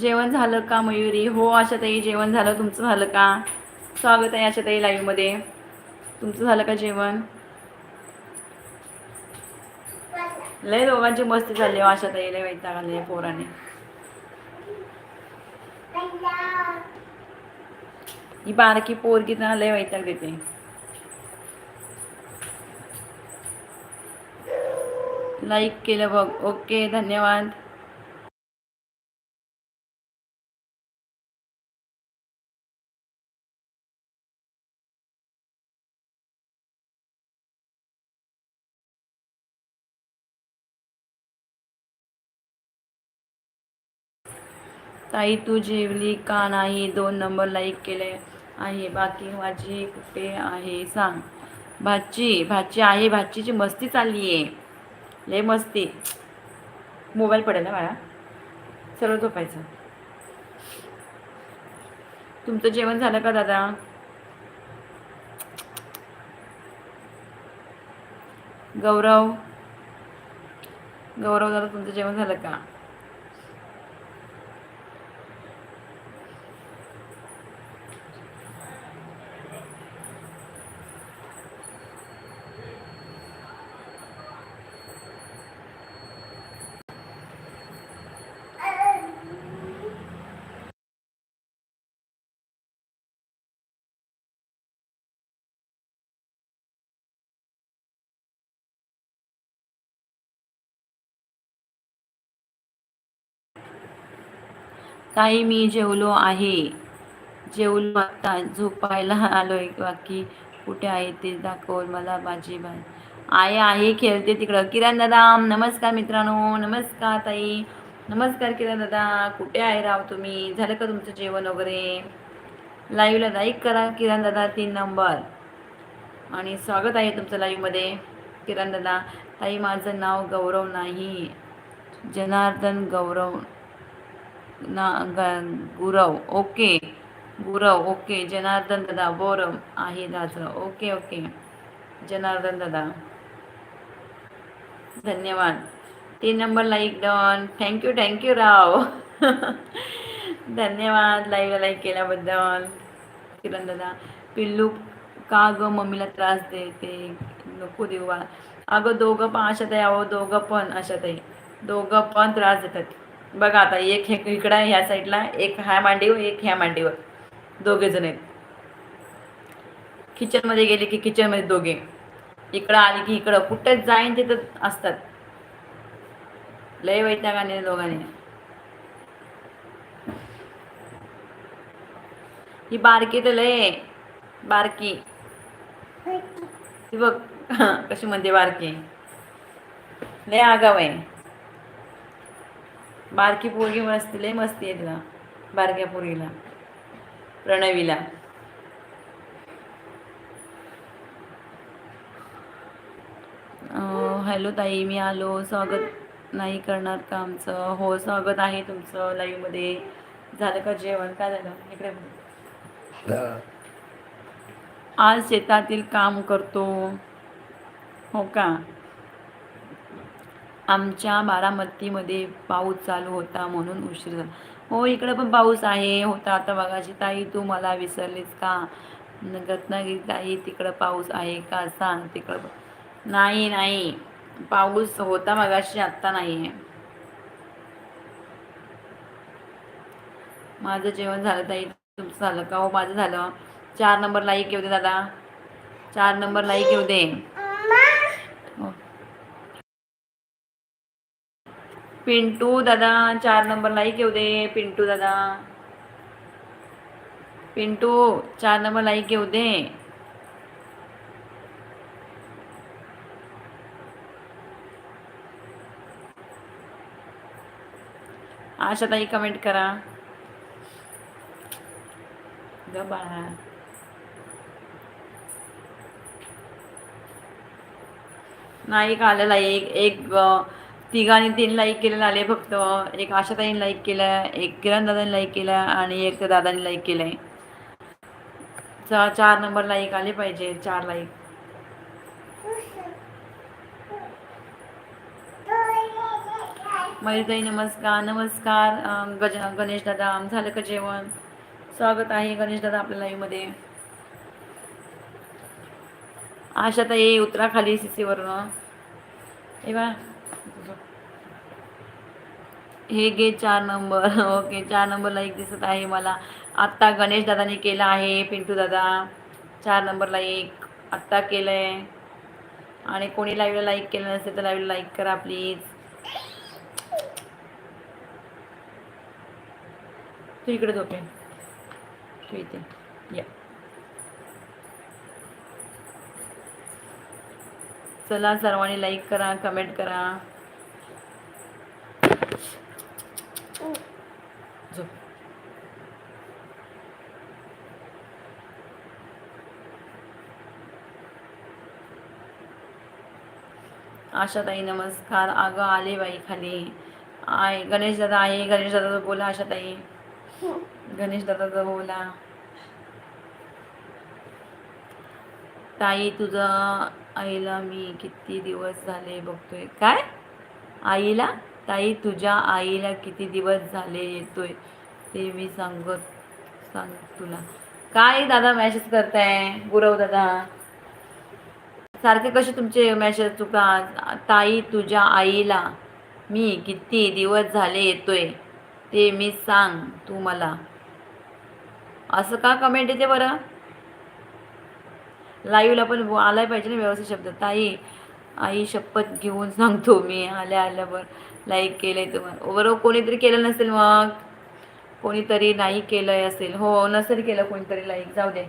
जेवण झालं का मयुरी? हो आशाताई जेवण झालं. तुमचं झालं का? स्वागत आहे आशाताई लाईव्हमध्ये तुमचं झालं का जेवण? लय दोघांची मस्ती चालली हो आशाताई लय वैताग आले पोराने. ही बारकी पोरगी ना लय वैताग देते. लाईक केलं बघ. ओके धन्यवाद. ताई तू जेवली का नाही? दोन नंबर लाईक केले आहे. बाकी माझी कुठे आहे? सांग. भाची भाची आहे. भाचीची मस्ती चालली आहे. लय मस्ती. मोबाईल पडेल ना बाळा? सर्व झोपायचं. तुमचं जेवण झालं का दादा? गौरव? गौरव दादा तुमचं जेवण झालं का? ताई मी जेवलो आहे. जेवलो आता. झोपायला आलो आहे बाकी कुठे आहे ते दाखव मला माझी बाय आहे आहे खेळते तिकडं. किरण दादा नमस्कार मित्रांनो. नमस्कार ताई. नमस्कार किरण दादा. कुठे आहे राव तुम्ही? झालं का तुमचं जेवण वगैरे? लाईव्हला लाईक करा किरण दादा तीन नंबर आणि स्वागत आहे तुमचं लाईव्हमध्ये किरण दादा ताई माझं नाव गौरव नाही. जनार्दन गौरव. ना गुरव ओके. गुरव ओके. जनार्दन दादा बोरव आहे दादा ओके ओके. जनार्दन दादा. धन्यवाद. तीन number like done thank you thank you Rao. धन्यवाद लाईव्ह लाईक केल्याबद्दल. किरण दादा. पिल्लू का ग मम्मीला त्रास देते? नको देऊ अगं दोघं पण अशात आहे अहो दोघं पण अशात आहे. दोघं पण त्रास देतात. बघा आता एक हे इकडं आहे ह्या साईडला एक ह्या मांडीवर एक ह्या मांडीवर. दोघे जण आहेत. किचनमध्ये गेले की किचनमध्ये दोघे. इकडं आले की इकडं. कुठं जाईन तिथं असतात. लय वैतागाने दोघांनी. ही बारकी तर लय बारकी. ती बघ. कशी म्हणते बारकी. लय आगाव आहे. बारकी पोरगी मस्ती लय मस्ती आहे तिला बारक्या पोरगीला. प्रणवीला. हॅलो ताई मी आलो. स्वागत नाही करणार का आमचं? हो स्वागत आहे तुमचं लाईव्हमध्ये झालं का जेवण? काय झालं? इकडे. आज शेतातील काम करतो. हो का? आमच्या बारामतीमध्ये पाऊस चालू होता म्हणून उशीर झाला. हो इकडं पण पाऊस आहे. होता आता बघाशी ताई तू मला विसरलीस का? रत्नागिरी ताई तिकडं पाऊस आहे का? सांग तिकडं नाही नाही. पाऊस होता मगाशी आत्ता नाही आहे. माझं जेवण झालं ताई. तुमचं झालं का? हो माझं झालं. चार नंबर लाईक येऊ दे दादा. चार नंबर लाईक येऊ दे. पिंटू दादा चार नंबर लाईक येऊ दे पिंटू दादा. पिंटू चार नंबर लाईक येऊ दे. आशा ताई कमेंट करा. ग बाळा. नाही एक आलेला एक एक तिघांनी तीन लाईक केलेलं आले फक्त. एक आशाताईने लाईक केलं एक किरण दादाने लाईक केलं आणि एक दादाने लाईक केलंय. चा चार नंबर लाईक आले पाहिजे चार लाईक मयुरताई नमस्कार नमस्कार. गज गणेश दादा झालं का जेवण? स्वागत आहे गणेश दादा आपल्या लाईव्हमध्ये आशाताई उतरा खाली सीसीवरून हे बा हे घे चार नंबर. ओके चार नंबरला एक दिसत आहे मला. आत्ता गणेश दादाने केला आहे पिंटू दादा. चार नंबरला एक. आत्ता केलं आहे आणि कोणी लाईव्हला लाईक केलं नसेल तर लाईव्हला लाईक करा प्लीज तू इकडे झोपे. तू इथे. या. चला सर्वांनी लाईक करा कमेंट करा. आशाताई नमस्कार. अगं आले बाई खाली. आहे गणेश दादा आहे. गणेश दादा बोला आशाताई गणेश दादा बोला. ताई तुझं आईला मी किती दिवस झाले बघतोय? काय? आईला? ताई तुझ्या आईला किती दिवस झाले येतोय? ते मी सांगत सांग तुला. काय दादा मॅसेज करताय? गुरव दादा. सारखे कसे तुमचे मॅसेज चुका ताई तुझ्या आईला मी किती दिवस झाले येतोय ते मी सांग तू मला. असं का कमेंट येते बरं? लाईव्हला पण आलाय पाहिजे ना व्यवस्थित शब्द. ताई आई शपथ घेऊन सांगतो मी. आल्या आल्यावर लाईक केलंय तुम्हाला बरोबर कोणीतरी केलं नसेल मग? कोणीतरी नाही केलंय असेल. हो नसेल केलं कोणीतरी लाईक जाऊ दे.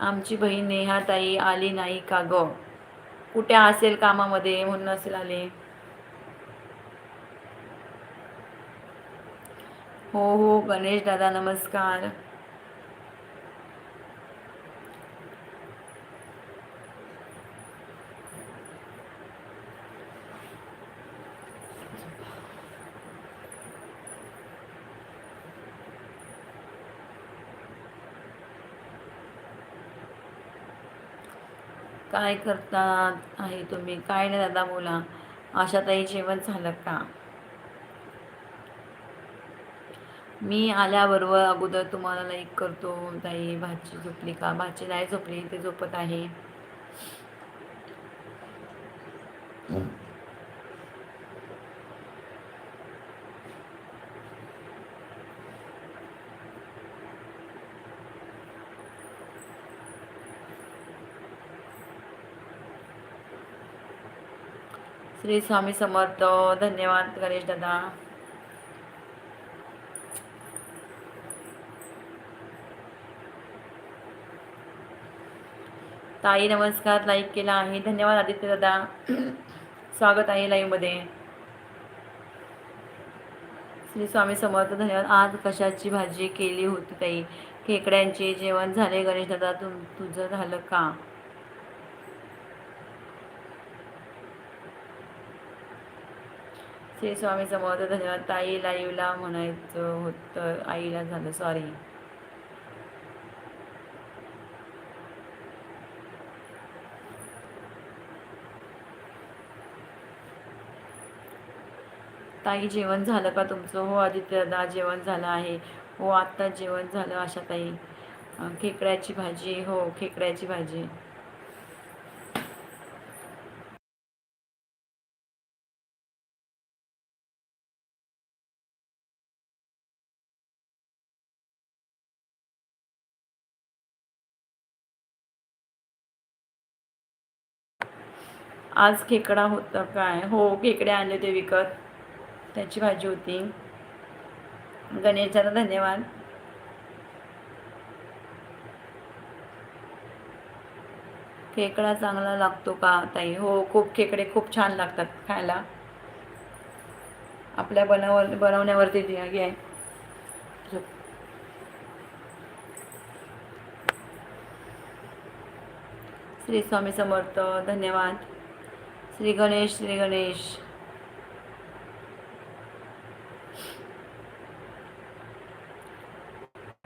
आमची बहीण नेहा ताई आली नाही का ग? कुठे असेल कामामध्ये? म्हणून असेल आले. हो हो गणेश दादा नमस्कार. काय करतात? आहे तुम्ही. काय नाही दादा बोला आशाताई जेवण झालं का? मी आल्याबरोबर अगोदर तुम्हाला लाईक करतो. ताई भाची झोपली का? भाची नाही झोपली. ते झोपत आहे. श्री स्वामी समर्थ धन्यवाद गणेश दादा. ताई नमस्कार. लाईक केला आहे. धन्यवाद आदित्य दादा. स्वागत आहे लाईव्हमध्ये श्री स्वामी समर्थ धन्यवाद. आज कशाची भाजी केली होती ताई? खेकड्यांचे जेवण झाले गणेश दादा तुम तुझं झालं का? श्री स्वामी समर्थ धन्यवाद. ताई लाईवला म्हणायचं होतं आईला झालं सॉरी ताई जेवण झालं का तुमचं? हो आदित्यदा जेवण झालं आहे. हो आत्ता जेवण झालं अशा ताई खेकड्याची भाजी हो खेकड्याची भाजी. आज खेकडा होता काय? हो खेकडे आणले होते विकत. त्याची भाजी होती. गणेशाला धन्यवाद. खेकडा चांगला लागतो का ताई? हो खूप खेकडे खूप छान लागतात खायला. आपल्या बनव बनवण्यावरती ते श्री स्वामी समर्थ धन्यवाद. श्री गणेश श्री गणेश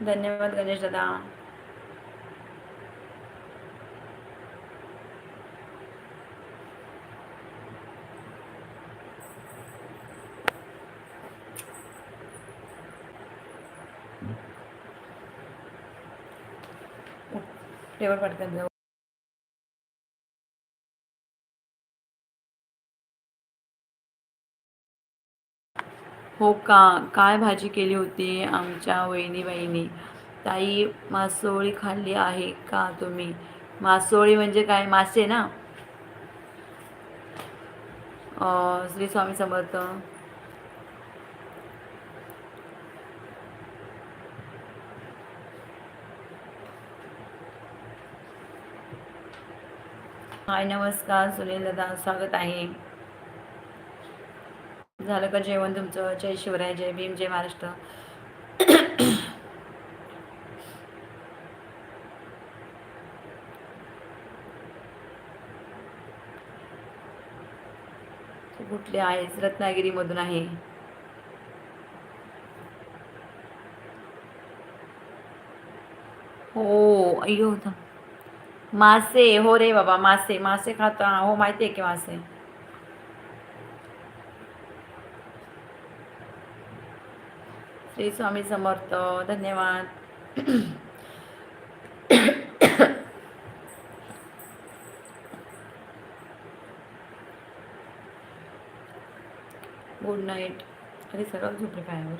धन्यवाद गणेश दादा. टेबल पटकन जाऊ. हो का? काय भाजी केली होती आमच्या वहिनीबाईंनी? ताई मासोळी खाल्ली आहे का तुम्ही? मासोळी म्हणजे काय? मासे ना? श्री स्वामी समर्थ. हाय नमस्कार सुनील दादा स्वागत आहे. झालं का जेवण तुमचं? जय शिवराय जय भीम जय महाराष्ट्र. कुठले आहेस? रत्नागिरीमधून आहे. हो अय्यो मासे हो रे बाबा मासे. मासे खाता. हो माहिती आहे की मासे. श्री स्वामी समर्थ. धन्यवाद. गुड नाईट अरे सर्व झोपले पायावर.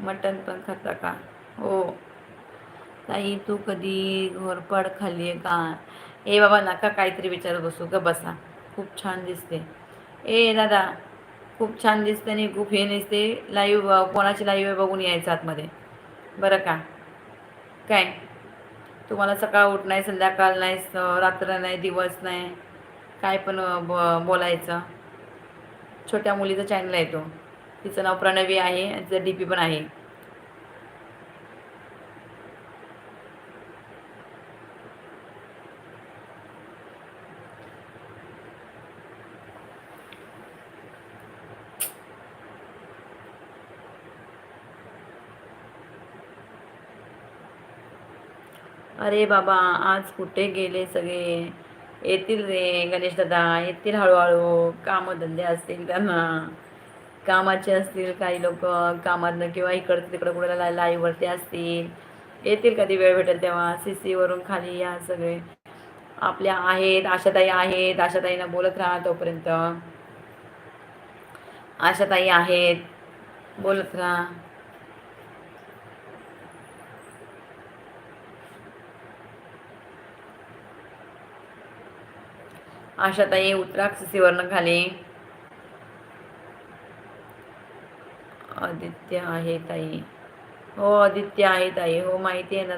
मटन पण खाता का? हो. ताई तू कधी घोरपड खाल्ली आहे का? ए बाबा नका काहीतरी विचारत बसू. ग बसा. खूप छान दिसते. ए दादा खूप छान दिसते आणि खूप हे नसते लाईव्ह कोणाची लाईव्ह बघून यायचं आतमध्ये. बरं का? काय? तुम्हाला सकाळ उठ नाही संध्याकाळ नाही स- रात्र नाही दिवस नाही. काय पण ब बोलायचं. छोट्या मुलीचा चॅनल आहे तो. तिचं नाव प्रणवी आहे आणि तिचं डी पी पण आहे. अरे बाबा आज कुठे गेले सगळे? येतील रे गणेश दादा येतील हळूहळू. कामधंदे असतील त्यांना. कामाचे असतील काही लोक कामातनं किंवा इकडचं तिकडं कुठे ला लाईव्हवरती असतील. येतील कधी वेळ भेटेल तेव्हा सी सीवरून खाली या सगळे. आपल्या आहेत आशाताई आहेत आशाताईंना बोलत राहा तोपर्यंत. आशाताई आहेत बोलत राहा. आशाताई उतरा सीसीवरनं खाली. आदित्य आहे ताई. हो आदित्य आहे ताई. हो माहिती आहे ना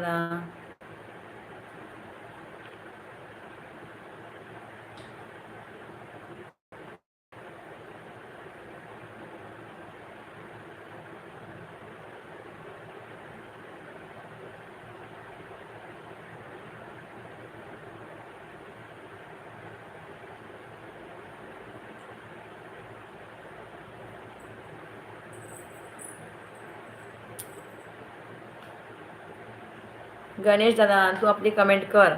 गणेश दादा तू आपली कमेंट कर.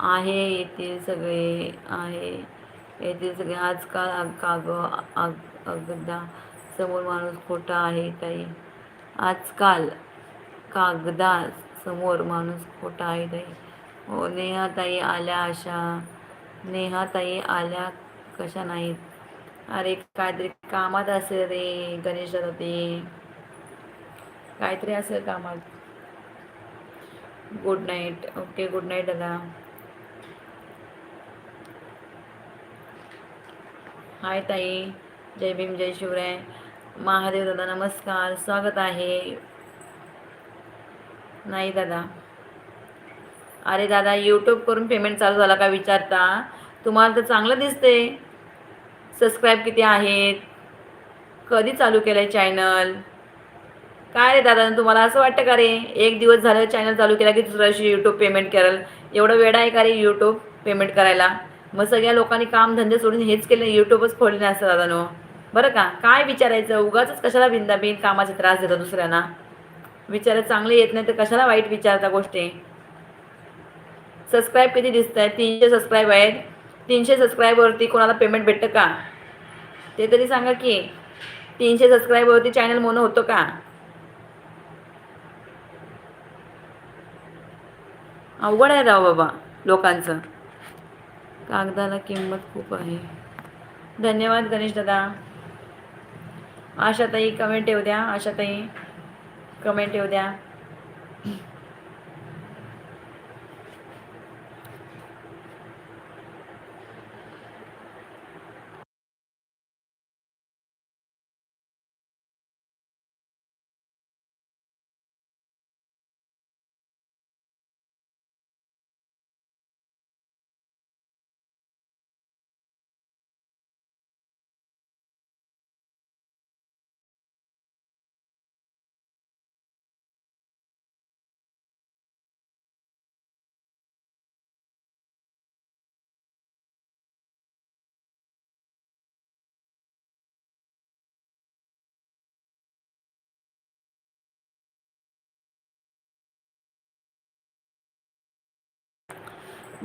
आहे येथील सगळे आहे येथील सगळे. आजकाल अग- काग अग- अगदा समोर माणूस खोटा आहे ताई. आजकाल कागदा समोर माणूस खोटा आहे ताई. हो नेहाताई आल्या आशा नेहाताई आल्या कशा नाहीत? अरे काहीतरी कामात असेल रे गणेश दादा ते. काहीतरी असेल कामात. Good night okay good night दादा. हाय ताई. जय भीम जय शिवराय. महादेव दादा नमस्कार. स्वागत आहे. नाही दादा. अरे दादा यूट्यूब करून पेमेंट चालू झाला का विचारता? तुम्हाला तर चांगलं दिसते सबस्क्राईब किती आहेत? कधी चालू केलं आहे चॅनल काय रे दादा तुम्हाला असं वाटतं का रे? एक दिवस झालं चॅनल चालू केला की दुसऱ्या दिवशी यूट्यूब पेमेंट करेल. एवढं वेळ आहे का रे यूट्यूब पेमेंट करायला? मग सगळ्या लोकांनी काम धंदे सोडून हेच केलं यूट्यूबच खोलले असतं दादा नो. बरं का? काय विचारायचं? उगाच कशाला बिंदा कामाचा त्रास देतात दुसऱ्यांना? विचार चांगले येत नाही तर कशाला वाईट विचारता गोष्टी? सबस्क्राईब किती दिसत आहेत तीनशे सबस्क्राईब आहेत. तीनशे सबस्क्राईबवरती कोणाला पेमेंट भेटतं का? ते तरी सांगा की तीनशे सबस्क्राईबवरती चॅनल मोनो होतो का? अवघड आहे राव बाबा लोकांचं. कागदाला किंमत खूप आहे. धन्यवाद गणेश दादा. आशाताई कमेंट येऊ द्या. आशाताई कमेंट येऊ द्या.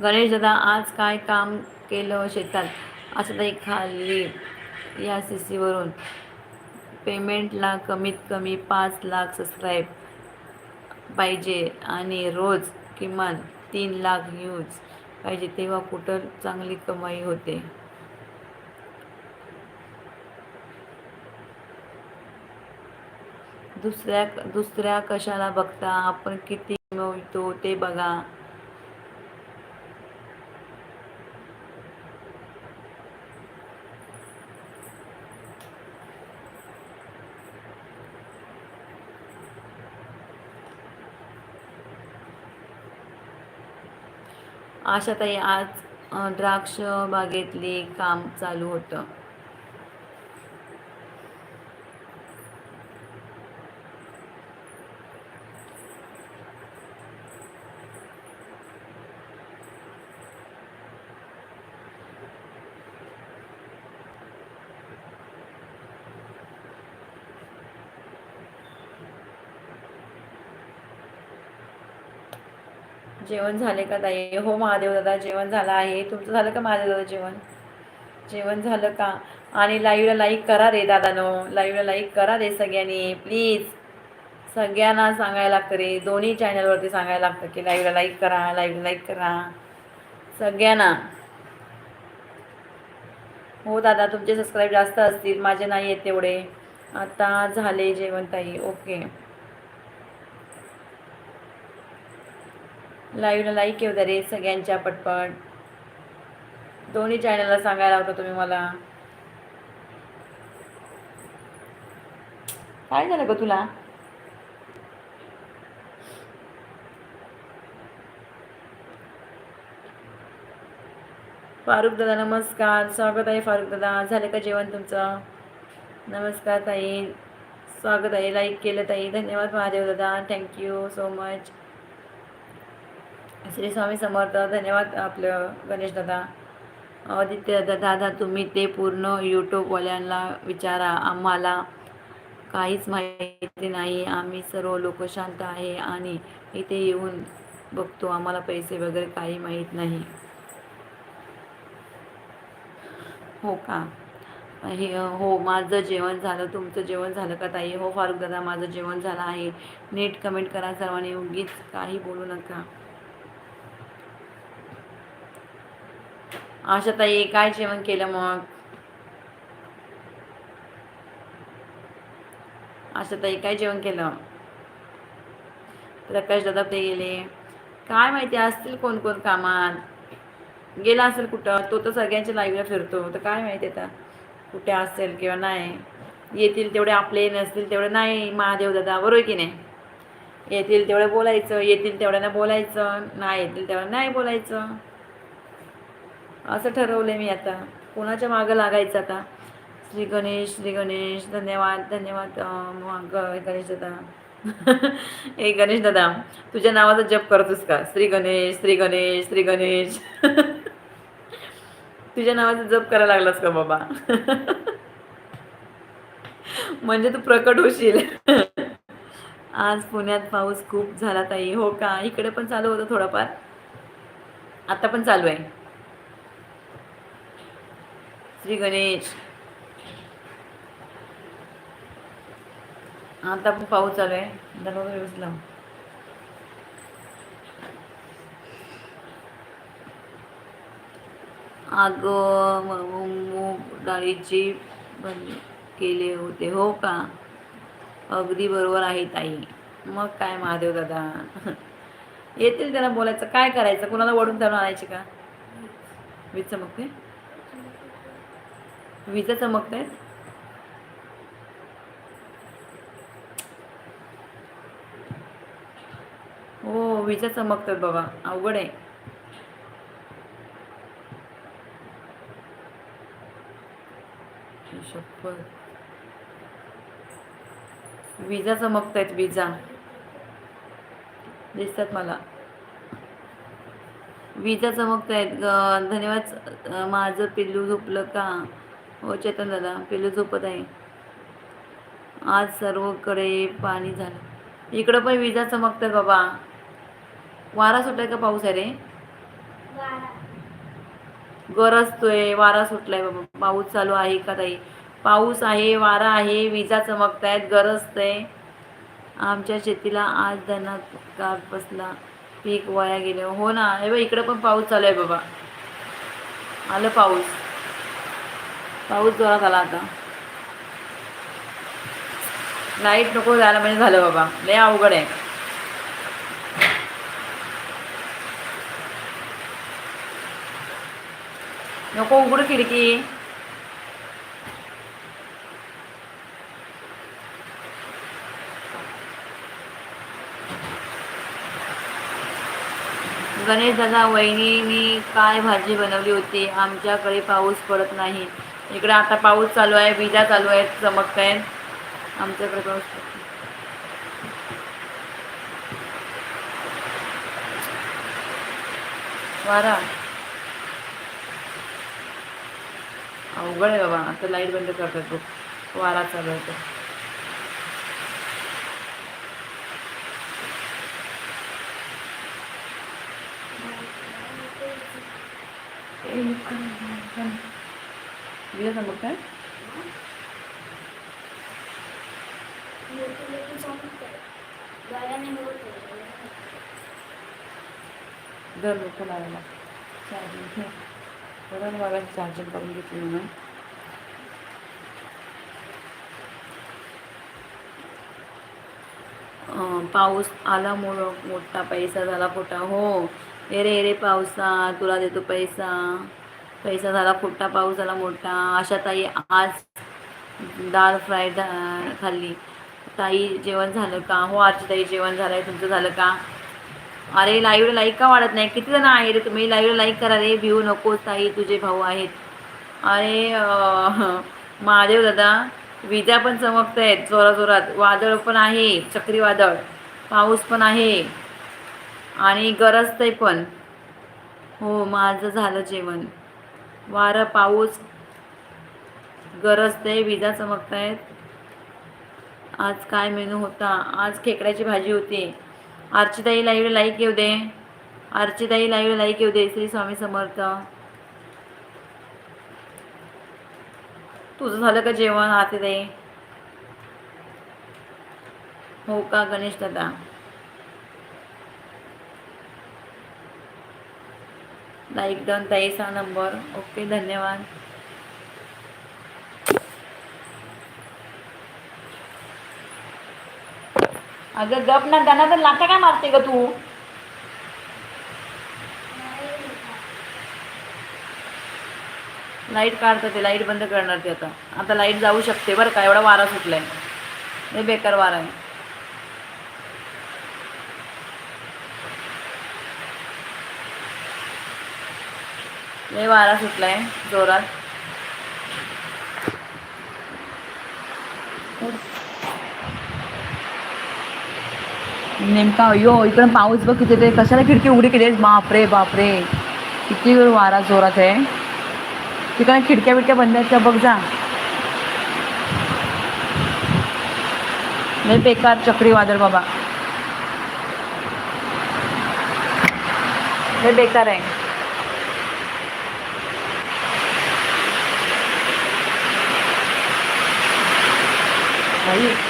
गणेश दादा आज काय काम केलं शेतात? असं ताई खाली या सी सीवरून पेमेंटला कमीत कमी पाच लाख सबस्क्राईब पाहिजे आणि रोज किमान तीन लाख व्ह्यूज पाहिजे तेव्हा कुठं चांगली कमाई होते? दुसऱ्या दुसऱ्या कशाला बघता? आपण किती मिळवतो ते बघा. आशाताई आज द्राक्ष बागेतले काम चालू होतं. जेवण झाले का ताई? हो महादेव दादा जेवण झालं आहे. तुमचं झालं का महादेव दादा जेवण? जेवण झालं का? आणि लाईव्हला लाईक करा रे दादानो. लाईव्हला लाईक करा रे सगळ्यांनी. प्लीज. सगळ्यांना सांगायला लागतं रे. दोन्ही चॅनलवरती सांगायला लागतं की लाईव्हला लाईक करा लाईव्हला लाईक करा. सगळ्यांना. हो दादा तुमचे सबस्क्राईब जास्त असतील. माझे नाही आहेत तेवढे. आता झाले जेवण ताई. ओके. लाईव्हला लाईक येऊ द्या रे सगळ्यांच्या पटपट. दोन्ही चॅनलला सांगायला होतं तुम्ही मला. काय झालं ग तुला? फारुख दादा नमस्कार. स्वागत आहे फारुख दादा. झालं का जेवण तुमचं? नमस्कार ताई. स्वागत आहे. लाईक केलं ताई. धन्यवाद महादेव दादा. Thank you so much Shri Swami Samarth धन्यवाद आपलं गणेश दादा. आदित्य दादा दादा तुम्ही ते पूर्ण यूट्यूबवाल्यांना विचारा. आम्हाला काहीच माहिती नाही. आम्ही सर्व लोक शांत आहे आणि इथे येऊन बघतो. आम्हाला पैसे वगैरे काही माहीत नाही. हो का? हे हो माझं जेवण झालं. तुमचं जेवण झालं का ताई? हो फारुख दादा माझं जेवण झालं आहे. नीट कमेंट करा सर्वांनी. उगीच काही बोलू नका. आशा ताई काय जेवण केलं मग? आशा ताई काय जेवण केलं? प्रकाश दादा ते गेले? काय माहिती असतील कोण कोण कामात? गेला असेल कुठं? तो तर सगळ्यांच्या लाईव्हला फिरतो. तर काय माहिती आता? कुठे असेल किंवा नाही? येतील तेवढे आपले नसतील तेवढे नाही महादेव दादा बरोबर की नाही? येतील तेवढं बोलायचं येतील तेवढ्यांना बोलायचं नाही येतील तेवढं नाही बोलायचं. असं ठरवलं मी आता. कोणाच्या मागं लागायचं आता? श्री गणेश श्री गणेश धन्यवाद धन्यवाद गणेश दादा. ए गणेश दादा तुझ्या नावाचा जप करतोस का? श्री गणेश श्री गणेश श्री गणेश. तुझ्या नावाचा जप करायला लागलास का बाबा? म्हणजे तू प्रकट होशील. आज पुण्यात पाऊस खूप झाला ताई. हो का? इकडे पण चालू होतं थोडंफार. आता पण चालू आहे. श्री गणेश. आता पण पाऊस चालू आहे. दरवाजा व्यवस्थित लाव अगं मूग डाळीची बंद केले होते हो का? अगदी बरोबर आहे ताई. मग काय महादेव दादा? येतील त्याला बोलायचं. काय करायचं? कुणाला वडून धरून आणायचे का? वीज चमकते? विजा चमकत आहेत हो विजा चमकतात बाबा. अवघड आहे. विजा चमकत आहेत विजा. दिसतात मला. विजा चमकत आहेत धन्यवाद. माझं पिल्लू झोपलं का? हो चेतन दादा पिल्लू झोपत आहे. आज सर्वकडे पाणी झालं. इकडं पण विजा चमकतात बाबा. वारा सुटाय का पाऊस आहे रे? गरजतोय वारा सुटलाय बाबा. पाऊस चालू आहे का ताई? पाऊस आहे वारा आहे विजा चमकतायत गरजतंय आमच्या शेतीला आज धना काप बसला. पीक वाया गेले. हो ना हे इकडं पण पाऊस चालू आहे बाबा. आलं पाऊस. पाऊस जोरात आला आता. लाइट नको जायला म्हणजे झालं बाबा. लय अवघड आहे. नको उघड खिडकी. गणेश दादा वहिनीनी काय भाजी बनवली होती? आमच्याकडे पाऊस पडत नाही. इकडं आता पाऊस चालू आहे विजा चालू आहेत चमकत आहेत आमच्याकडे पाऊस वारा. अवघड आहे बाबा आता लाइट बंद करतात खूप वारा चालू आहे तो विजा चमकत आहे दर लोक लावायला. चार्जिंग ठेव बरं चार्जिंग करून घेतली म्हणून. पाऊस आला मोळ मोठा पैसा झाला खोटा हो. एरे एरे पावसा तुला देतो पैसा. पैसा झाला? खोटा पाऊस झाला मोठा. अशा ताई आज दाल फ्राय दा- खाल्ली. ताई जेवण झालं का? हो आजची ताई जेवण झालंय. तुमचं झालं का? अरे लाईव्ह लाईक का वाढत नाही? किती जण आहे रे तुम्ही? लाईव्ह लाईक करा रे. भिऊ नको ताई. तुझे भाऊ आहेत. अरे महादेव दादा विजा पण चमकत आहेत जोराजोरात जोरात. वादळ पण आहे. चक्रीवादळ. पाऊस पण आहे. आणि गरजतंय पण. हो माझं झालं जेवण. वारं पाऊस गरजते विजा चमकत आहेत आज काय मेनू होता? आज खेकड्याची भाजी होती. आरचीताई लाईव्ह लाईक येऊ दे. आरचीताई लाईव्ह लाईक येऊ दे श्री स्वामी समर्थ. तुझं झालं का जेवण आरतीताई हो का गणेश दादा? लाईक डन ताईचा नंबर ओके धन्यवाद. अगं गप ना त्यांना तर लाटा काय मारते ग तू? लाइट काढतं ते लाइट बंद करणार ते आता. आता लाइट जाऊ शकते बरं का एवढा वारा सुटलाय. हे बेकार वारा आहे. लय वारा सुटलाय जोरात. नेमका अयो इकडं पाऊस बघ किती ते कशाला खिडकी उघडी केली बापरे बापरे. किती वारा जोरात आहे. तिकडे खिडक्या बिडक्या बंद आहेत बघ जा. नाही बेकार चक्रीवादळ बाबा. हे बेकार आहे. बाई